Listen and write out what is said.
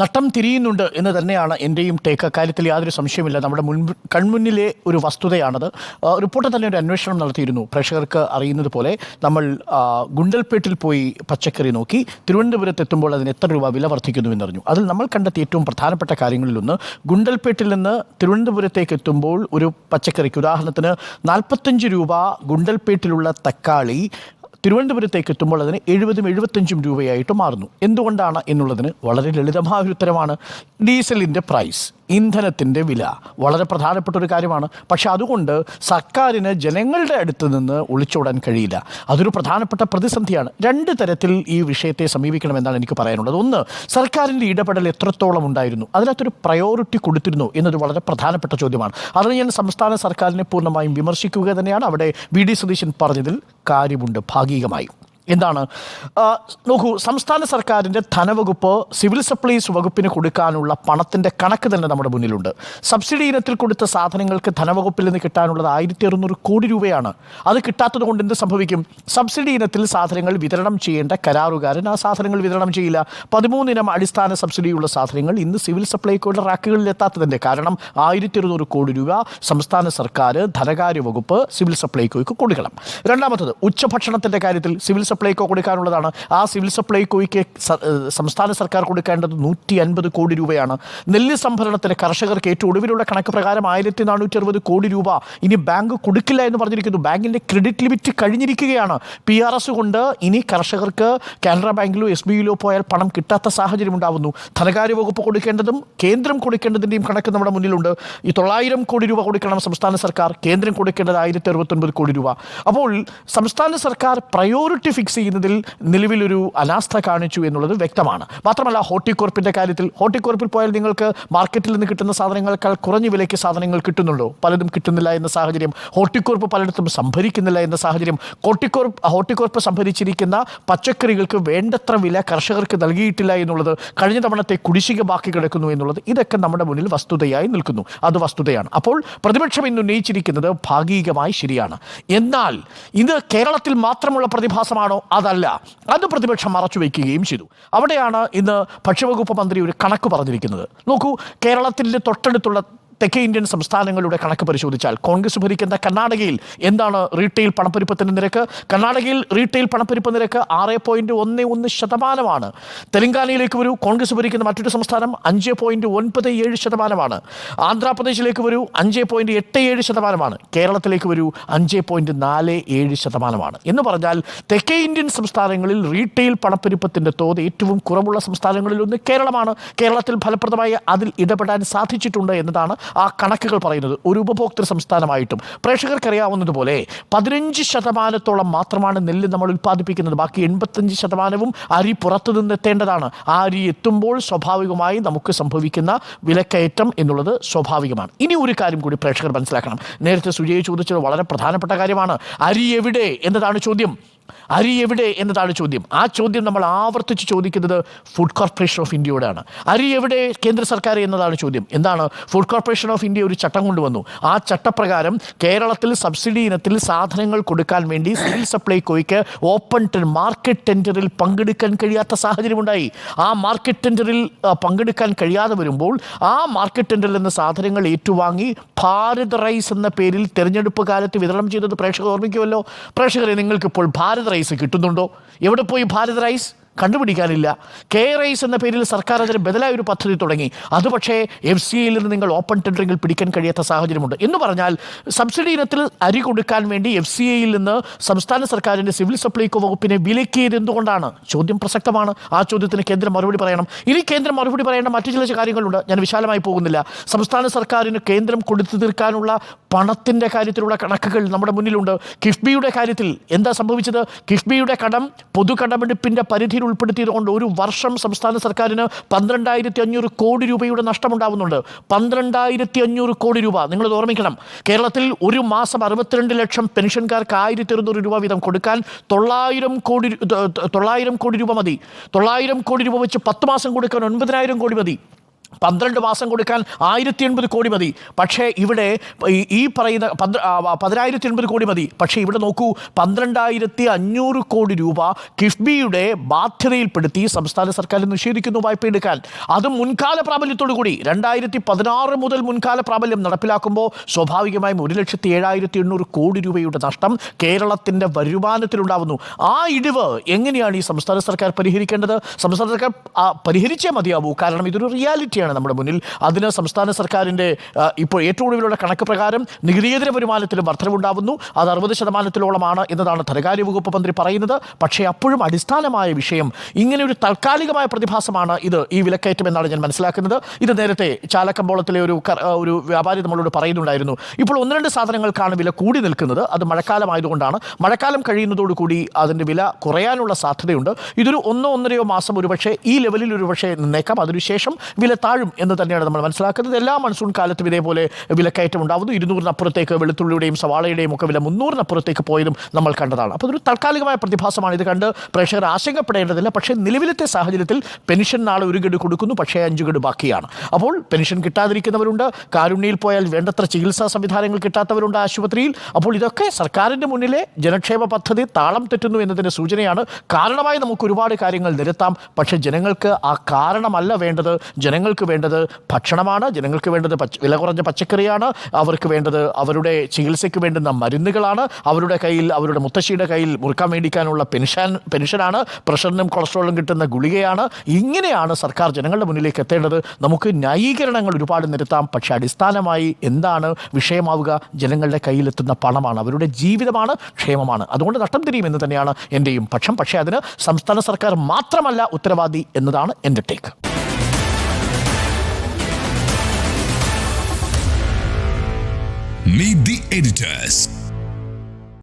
നട്ടം തിരിയുന്നുണ്ട് എന്ന് തന്നെയാണ് എന്റെയും ടേക്ക്. അക്കാര്യത്തിൽ യാതൊരു സംശയമില്ല നമ്മുടെ മുൻ കൺമുന്നിലെ ഒരു വസ്തുതയാണത്. റിപ്പോർട്ടിൽ തന്നെ ഒരു അന്വേഷണം നടത്തിയിരുന്നു. പ്രേക്ഷകർക്ക് അറിയുന്നത് പോലെ നമ്മൾ ഗുണ്ടൽപേട്ടിൽ പോയി പച്ചക്കറി നോക്കി തിരുവനന്തപുരത്ത് എത്തുമ്പോൾ അതിന് എത്ര രൂപ വില വർദ്ധിക്കുന്നു എന്നറിഞ്ഞു. അതിൽ നമ്മൾ കണ്ടെത്തിയ ഏറ്റവും പ്രധാനപ്പെട്ട കാര്യങ്ങളിലൊന്ന് ഗുണ്ടൽപേട്ടിൽ നിന്ന് തിരുവനന്തപുരത്തേക്ക് എത്തുമ്പോൾ ഒരു പച്ചക്കറിക്ക് ഉദാഹരണത്തിന് നാൽപ്പത്തഞ്ച് രൂപ ഗുണ്ടൽപേട്ടിലുള്ള തക്കാളി തിരുവനന്തപുരത്തേക്ക് എത്തുമ്പോൾ അതിന് എഴുപതും എഴുപത്തഞ്ചും രൂപയായിട്ട് മാറുന്നു. എന്തുകൊണ്ടാണ് എന്നുള്ളതിന് വളരെ ലളിതമായ ഒരു ഉത്തരമാണ്. ഡീസലിന്റെ പ്രൈസ് ഇന്ധനത്തിന്റെ വില വളരെ പ്രധാനപ്പെട്ട ഒരു കാര്യമാണ്. പക്ഷെ അതുകൊണ്ട് സർക്കാരിന് ജനങ്ങളുടെ അടുത്ത് നിന്ന് ഒളിച്ചോടാൻ കഴിയില്ല. അതൊരു പ്രധാനപ്പെട്ട പ്രതിസന്ധിയാണ്. രണ്ട് തരത്തിൽ ഈ വിഷയത്തെ സമീപിക്കണമെന്നാണ് എനിക്ക് പറയാനുള്ളത്. ഒന്ന് സർക്കാരിന്റെ ഇടപെടൽ എത്രത്തോളം ഉണ്ടായിരുന്നു? അതിനകത്തൊരു പ്രയോറിറ്റി കൊടുത്തിരുന്നു എന്നത് വളരെ പ്രധാനപ്പെട്ട ചോദ്യമാണ്. അതിന് ഞാൻ സംസ്ഥാന സർക്കാരിനെ പൂർണമായും വിമർശിക്കുക തന്നെയാണ്. അവിടെ വി ഡി സതീശൻ പറഞ്ഞതിൽ കാര്യമുണ്ട് ഭാഗികമായും. എന്താണ്? നോക്കൂ സംസ്ഥാന സർക്കാരിന്റെ ധനവകുപ്പ് സിവിൽ സപ്ലൈസ് വകുപ്പിന് കൊടുക്കാനുള്ള പണത്തിന്റെ കണക്ക് തന്നെ നമ്മുടെ മുന്നിലുണ്ട്. സബ്സിഡി ഇനത്തിൽ കൊടുത്ത സാധനങ്ങൾക്ക് ധനവകുപ്പിൽ നിന്ന് കിട്ടാനുള്ളത് ആയിരത്തി അറുന്നൂറ് കോടി രൂപയാണ്. അത് കിട്ടാത്തത് കൊണ്ട് എന്ത് സംഭവിക്കും? സബ്സിഡി ഇനത്തിൽ സാധനങ്ങൾ വിതരണം ചെയ്യേണ്ട കരാറുകാരൻ ആ സാധനങ്ങൾ വിതരണം ചെയ്യില്ല. പതിമൂന്നിനം അടിസ്ഥാന സബ്സിഡിയുള്ള സാധനങ്ങൾ ഇന്ന് സിവിൽ സപ്ലൈക്കോയുടെ റാക്കുകളിൽ എത്താത്തതിന്റെ കാരണം ആയിരത്തി ഇരുന്നൂറ് കോടി രൂപ സംസ്ഥാന സർക്കാർ ധനകാര്യ വകുപ്പ് സിവിൽ സപ്ലൈക്കോയ്ക്ക് കൊടുക്കണം. രണ്ടാമത്തത് ഉച്ചഭക്ഷണത്തിന്റെ കാര്യത്തിൽ സിവിൽ സപ്ലൈകോ കൊടുക്കാനുള്ളതാണ്. ആ സിവിൽ സപ്ലൈകോയ്ക്ക് സ- സംസ്ഥാന സർക്കാർ കൊടുക്കേണ്ടത് നൂറ്റി അൻപത് കോടി രൂപയാണ്. നെല്ല് സംഭരണത്തിന് കർഷകർക്ക് ഏറ്റവും ഒടുവിലുള്ള കണക്ക് പ്രകാരം ആയിരത്തി നാനൂറ്റി അറുപത് കോടി രൂപ ഇനി ബാങ്ക് കൊടുക്കില്ല എന്ന് പറഞ്ഞിരിക്കുന്നു. ബാങ്കിന്റെ ക്രെഡിറ്റ് ലിമിറ്റ് കഴിഞ്ഞിരിക്കുകയാണ്. പി ആർ എസ് കൊണ്ട് ഇനി കർഷകർക്ക് കാനറ ബാങ്കിലോ എസ് ബിയിലോ പോയാൽ പണം കിട്ടാത്ത സാഹചര്യം ഉണ്ടാവുന്നു. ധനകാര്യ വകുപ്പ് കൊടുക്കേണ്ടതും കേന്ദ്രം കൊടുക്കേണ്ടതിന്റെയും കണക്ക് നമ്മുടെ മുന്നിലുണ്ട്. ഈ തൊള്ളായിരം കോടി രൂപ കൊടുക്കണം സംസ്ഥാന സർക്കാർ. കേന്ദ്രം കൊടുക്കേണ്ടത് ആയിരത്തി അറുപത്തൊൻപത് കോടി രൂപ. അപ്പോൾ സംസ്ഥാന സർക്കാർ പ്രയോറിറ്റി ഫിക്സ് ചെയ്യുന്നതിൽ നിലവിലൊരു അനാസ്ഥ കാണിച്ചു എന്നുള്ളത് വ്യക്തമാണ്. മാത്രമല്ല ഹോർട്ടിക്കോർപ്പിന്റെ കാര്യത്തിൽ ഹോർട്ടിക്കോർപ്പിൽ പോയാൽ നിങ്ങൾക്ക് മാർക്കറ്റിൽ നിന്ന് കിട്ടുന്ന സാധനങ്ങൾക്കാൾ കുറഞ്ഞ വിലയ്ക്ക് സാധനങ്ങൾ കിട്ടുന്നുള്ളൂ പലതും കിട്ടുന്നില്ല എന്ന സാഹചര്യം ഹോർട്ടിക്കോർപ്പ് പലയിടത്തും സംഭരിക്കുന്നില്ല എന്ന സാഹചര്യം ഹോർട്ടിക്കോർപ്പ് ഹോർട്ടിക്കോർപ്പ് സംഭരിച്ചിരിക്കുന്ന പച്ചക്കറികൾക്ക് വേണ്ടത്ര വില കർഷകർക്ക് നൽകിയിട്ടില്ല എന്നുള്ളത് കഴിഞ്ഞ തവണത്തെ കുടിശ്ശിക ബാക്കി കിടക്കുന്നു എന്നുള്ളത് ഇതൊക്കെ നമ്മുടെ മുന്നിൽ വസ്തുതയായി നിൽക്കുന്നു. അത് വസ്തുതയാണ്. അപ്പോൾ പ്രതിപക്ഷം ഇന്ന് ഉന്നയിച്ചിരിക്കുന്നത് ഭാഗികമായി ശരിയാണ്. എന്നാൽ ഇത് കേരളത്തിൽ മാത്രമുള്ള പ്രതിഭാസമാണോ അതല്ല. അത് പ്രതിപക്ഷം മറച്ചു വയ്ക്കുകയും ചെയ്തു. അവിടെയാണ് ഇന്ന് ഭക്ഷ്യവകുപ്പ് മന്ത്രി ഒരു കണക്ക് പറഞ്ഞിരിക്കുന്നത്. നോക്കൂ കേരളത്തിന്റെ തൊട്ടടുത്തുള്ള തെക്കേ ഇന്ത്യൻ സംസ്ഥാനങ്ങളുടെ കണക്ക് പരിശോധിച്ചാൽ കോൺഗ്രസ് ഭരിക്കുന്ന കർണാടകയിൽ എന്താണ് റീറ്റെയിൽ പണപ്പെരുപ്പത്തിന്റെ നിരക്ക്? കർണാടകയിൽ റീറ്റെയിൽ പണപ്പെരുപ്പ് നിരക്ക് ആറ് പോയിന്റ് ഒന്ന് ഒന്ന് ശതമാനമാണ്. തെലങ്കാനയിലേക്ക് വരൂ. കോൺഗ്രസ് ഭരിക്കുന്ന മറ്റൊരു സംസ്ഥാനം അഞ്ച് പോയിന്റ് ഒൻപത് ഏഴ് ശതമാനമാണ്. ആന്ധ്രാപ്രദേശിലേക്ക് വരൂ. അഞ്ച് പോയിന്റ് എട്ട് ഏഴ് ശതമാനമാണ്. കേരളത്തിലേക്ക് വരൂ. അഞ്ച് പോയിന്റ് നാല് ഏഴ് ശതമാനമാണ്. എന്ന് പറഞ്ഞാൽ തെക്കേ ഇന്ത്യൻ സംസ്ഥാനങ്ങളിൽ റീറ്റെയിൽ പണപ്പെരുപ്പത്തിന്റെ തോത് ഏറ്റവും കുറവുള്ള സംസ്ഥാനങ്ങളിൽ ഒന്ന് കേരളമാണ്. കേരളത്തിൽ ഫലപ്രദമായി അതിൽ ഇടപെടാൻ സാധിച്ചിട്ടുണ്ട് എന്നതാണ് ആ കണക്കുകൾ പറയുന്നത് ഒരു ഉപഭോക്തൃ സംസ്ഥാനമായിട്ടും പ്രേക്ഷകർക്കറിയാവുന്നതുപോലെ പതിനഞ്ച് ശതമാനത്തോളം മാത്രമാണ് നെല്ല് നമ്മൾ ഉൽപ്പാദിപ്പിക്കുന്നത്. ബാക്കി എൺപത്തഞ്ച് ശതമാനവും അരി പുറത്തു നിന്നെത്തേണ്ടതാണ് ആ അരി എത്തുമ്പോൾ സ്വാഭാവികമായി നമുക്ക് സംഭവിക്കുന്ന വിലക്കയറ്റം എന്നുള്ളത് സ്വാഭാവികമാണ്. ഇനി ഒരു കാര്യം കൂടി പ്രേക്ഷകർ മനസ്സിലാക്കണം. നേരത്തെ സുജയെ ചോദിച്ചത് വളരെ പ്രധാനപ്പെട്ട കാര്യമാണ്. അരി എവിടെ എന്നതാണ് ചോദ്യം. അരി എവിടെ എന്നതാണ് ചോദ്യം. ആ ചോദ്യം നമ്മൾ ആവർത്തിച്ച് ചോദിക്കുന്നത് ഫുഡ് കോർപ്പറേഷൻ ഓഫ് ഇന്ത്യയോടാണ് അരി എവിടെ കേന്ദ്ര സർക്കാർ എന്നതാണ് ചോദ്യം. എന്താണ്? ഫുഡ് കോർപ്പറേഷൻ ഓഫ് ഇന്ത്യ ഒരു ചട്ടം കൊണ്ടുവന്നു. ആ ചട്ടപ്രകാരം കേരളത്തിൽ സബ്സിഡി ഇനത്തിൽ സാധനങ്ങൾ കൊടുക്കാൻ വേണ്ടി സിവിൽ സപ്ലൈകോയ്ക്ക് ഓപ്പൺ ടെൻ മാർക്കറ്റ് ടെൻഡറിൽ പങ്കെടുക്കാൻ കഴിയാത്ത സാഹചര്യമുണ്ടായി. ആ മാർക്കറ്റ് ടെൻഡറിൽ പങ്കെടുക്കാൻ കഴിയാതെ വരുമ്പോൾ ആ മാർക്കറ്റ് ടെൻഡറിൽ നിന്ന് സാധനങ്ങൾ ഏറ്റുവാങ്ങി ഭാരത് റൈസ് എന്ന പേരിൽ തെരഞ്ഞെടുപ്പ് കാലത്ത് വിതരണം ചെയ്തത് പ്രേക്ഷകർ ഓർമ്മിക്കുമല്ലോ. പ്രേക്ഷകരെ നിങ്ങൾക്കിപ്പോൾ ഭാരത് റൈസ് കിട്ടുന്നുണ്ടോ? എവിടെ പോയി ഭാരത് റൈസ്? കണ്ടുപിടിക്കാനില്ല. കെ റൈസ് എന്ന പേരിൽ സർക്കാർ അതിന് ബദലായ ഒരു പദ്ധതി തുടങ്ങി. അത് പക്ഷേ എഫ് സി ഐയിൽ നിന്ന് നിങ്ങൾ ഓപ്പൺ ടെൻഡറിങ്ങിൽ പിടിക്കാൻ കഴിയാത്ത സാഹചര്യമുണ്ട്. എന്ന് പറഞ്ഞാൽ സബ്സിഡി ഇനത്തിൽ അരി കൊടുക്കാൻ വേണ്ടി എഫ് സി ഐയിൽ നിന്ന് സംസ്ഥാന സർക്കാരിന്റെ സിവിൽ സപ്ലൈകോ വകുപ്പിനെ വിലക്കിയത് എന്തുകൊണ്ടാണ്? ചോദ്യം പ്രസക്തമാണ്. ആ ചോദ്യത്തിന് കേന്ദ്രം മറുപടി പറയണം. ഇനി കേന്ദ്രം മറുപടി പറയേണ്ട മറ്റു ചില കാര്യങ്ങളുണ്ട്. ഞാൻ വിശാലമായി പോകുന്നില്ല. സംസ്ഥാന സർക്കാരിന് കേന്ദ്രം കൊടുത്തു തീർക്കാനുള്ള പണത്തിന്റെ കാര്യത്തിലുള്ള കണക്കുകൾ നമ്മുടെ മുന്നിലുണ്ട്. കിഫ്ബിയുടെ കാര്യത്തിൽ എന്താ സംഭവിച്ചത്? കിഫ്ബിയുടെ കടം പൊതുകടമെടുപ്പിന്റെ പരിധിയിൽ ഉൾപ്പെടുത്തിയതുകൊണ്ട് ഒരു വർഷം സംസ്ഥാന സർക്കാരിന് പന്ത്രണ്ടായിരത്തി അഞ്ഞൂറ് കോടി രൂപയുടെ നഷ്ടമുണ്ടാവുന്നുണ്ട്. പന്ത്രണ്ടായിരത്തി അഞ്ഞൂറ് കോടി രൂപ. നിങ്ങൾ ഓർമ്മിക്കണം. കേരളത്തിൽ ഒരു മാസം അറുപത്തിരണ്ട് ലക്ഷം പെൻഷൻകാർക്ക് ആയിരത്തി ഇരുന്നൂറ് രൂപ വീതം കൊടുക്കാൻ തൊള്ളായിരം കോടി തൊള്ളായിരം കോടി രൂപ മതി. തൊള്ളായിരം കോടി രൂപ വെച്ച് പത്ത് മാസം കൊടുക്കാൻ ഒൻപതിനായിരം കോടി മതി. പന്ത്രണ്ട് മാസം കൊടുക്കാൻ ആയിരത്തി എൺപത് കോടി മതി. പക്ഷേ ഇവിടെ ഈ- പറയുന്ന പന്ത്ര- പതിനായിരത്തി എൺപത് കോടി മതി. പക്ഷേ ഇവിടെ നോക്കൂ പന്ത്രണ്ടായിരത്തി അഞ്ഞൂറ് കോടി രൂപ കിഫ്ബിയുടെ ബാധ്യതയിൽപ്പെടുത്തി സംസ്ഥാന സർക്കാർ നിഷേധിക്കുന്നു വായ്പ എടുക്കാൻ. അതും മുൻകാല പ്രാബല്യത്തോടു കൂടി. രണ്ടായിരത്തി പതിനാറ് മുതൽ മുൻകാല പ്രാബല്യം നടപ്പിലാക്കുമ്പോൾ സ്വാഭാവികമായും ഒരു ലക്ഷത്തി ഏഴായിരത്തി എണ്ണൂറ് കോടി രൂപയുടെ നഷ്ടം കേരളത്തിന്റെ വരുമാനത്തിലുണ്ടാവുന്നു. ആ ഇടിവ് എങ്ങനെയാണ് ഈ സംസ്ഥാന സർക്കാർ പരിഹരിക്കേണ്ടത്? സംസ്ഥാന സർക്കാർ പരിഹരിച്ചേ മതിയാവൂ. കാരണം ഇതൊരു റിയാലിറ്റിയാണ് നമ്മുടെ മുന്നിൽ. അതിന് സംസ്ഥാന സർക്കാരിന്റെ ഇപ്പോൾ ഏറ്റവും ഒടുവിലുള്ള കണക്ക് പ്രകാരം നികുതിയേതര വരുമാനത്തിലും വർധനവുണ്ടാവുന്നു. അത് അറുപത് ശതമാനത്തിലോളമാണ് എന്നതാണ് ധനകാര്യ വകുപ്പ് മന്ത്രി പറയുന്നത്. പക്ഷേ അപ്പോഴും അടിസ്ഥാനമായ വിഷയം ഇങ്ങനെ ഒരു താൽക്കാലികമായ പ്രതിഭാസമാണ് ഇത് ഈ വിലക്കയറ്റം എന്നാണ് ഞാൻ മനസ്സിലാക്കുന്നത്. ഇത് നേരത്തെ ചാലക്കമ്പോളത്തിലെ ഒരു ഒരു വ്യാപാരി നമ്മളോട് പറയുന്നുണ്ടായിരുന്നു. ഇപ്പോൾ ഒന്ന് രണ്ട് സാധനങ്ങൾക്കാണ് വില കൂടി നിൽക്കുന്നത്. അത് മഴക്കാലമായതുകൊണ്ടാണ്. മഴക്കാലം കഴിയുന്നതോടുകൂടി അതിന്റെ വില കുറയാനുള്ള സാധ്യതയുണ്ട്. ഇതൊരു ഒന്നോ ഒന്നരയോ മാസം ഒരുപക്ഷെ ഈ ലെവലിൽ ഒരുപക്ഷെ നിന്നേക്കാം. അതിനുശേഷം വില താഴും എന്ന് തന്നെയാണ് നമ്മൾ മനസ്സിലാക്കുന്നത്. എല്ലാ മൺസൂൺ കാലത്തും ഇതേപോലെ വിലക്കയറ്റം ഉണ്ടാവുന്നു ഇരുന്നൂറിനപ്പുറത്തേക്ക് വെളുത്തുള്ളിയുടെയും സവാളയുടെയും ഒക്കെ വില മുന്നൂറിനപ്പുറത്തേക്ക് പോയതും നമ്മൾ കണ്ടതാണ്. അപ്പോൾ ഒരു താൽക്കാലികമായ പ്രതിഭാസമാണ്. ഇത് കണ്ട് പ്രേക്ഷകർ ആശങ്കപ്പെടേണ്ടതില്ല. പക്ഷേ നിലവിലത്തെ സാഹചര്യത്തിൽ പെൻഷൻ നാളെ ഒരു ഗഡു കൊടുക്കുന്നു. പക്ഷേ അഞ്ച് ഗഡു ബാക്കിയാണ്. അപ്പോൾ പെൻഷൻ കിട്ടാതിരിക്കുന്നവരുണ്ട്. കാരുണ്യയിൽ പോയാൽ വേണ്ടത്ര ചികിത്സാ സംവിധാനങ്ങൾ കിട്ടാത്തവരുണ്ട് ആശുപത്രിയിൽ. അപ്പോൾ ഇതൊക്കെ സർക്കാരിന്റെ മുന്നിലെ ജനക്ഷേമ പദ്ധതി താളം തെറ്റുന്നു എന്നതിന്റെ സൂചനയാണ്. കാരണമായി നമുക്ക് ഒരുപാട് കാര്യങ്ങൾ നിരത്താം. പക്ഷേ ജനങ്ങൾക്ക് ആ കാരണമല്ല വേണ്ടത്. ജനങ്ങൾക്ക് വേണ്ടത് ഭക്ഷണമാണ് ജനങ്ങൾക്ക് വേണ്ടത് പച്ച വില കുറഞ്ഞ പച്ചക്കറിയാണ് അവർക്ക് വേണ്ടത് അവരുടെ ചികിത്സയ്ക്ക് വേണ്ടുന്ന മരുന്നുകളാണ് അവരുടെ കയ്യിൽ അവരുടെ മുത്തശ്ശിയുടെ കയ്യിൽ മുറുക്കാൻ മേടിക്കാനുള്ള പെൻഷൻ പെൻഷനാണ് പ്രഷറിനും കൊളസ്ട്രോളും കിട്ടുന്ന ഗുളികയാണ്. ഇങ്ങനെയാണ് സർക്കാർ ജനങ്ങളുടെ മുന്നിലേക്ക് എത്തേണ്ടത്. നമുക്ക് ന്യായീകരണങ്ങൾ ഒരുപാട് നിരത്താം പക്ഷേ അടിസ്ഥാനമായി എന്താണ് വിഷയമാവുക? ജനങ്ങളുടെ കയ്യിലെത്തുന്ന പണമാണ് അവരുടെ ജീവിതമാണ് ക്ഷേമമാണ്. അതുകൊണ്ട് നഷ്ടം തിരിയുമെന്ന് തന്നെയാണ് എന്റെയും പക്ഷം. പക്ഷേ അതിന് സംസ്ഥാന സർക്കാർ മാത്രമല്ല ഉത്തരവാദി എന്നതാണ് എന്റെ ടേക്ക് Meet the editors.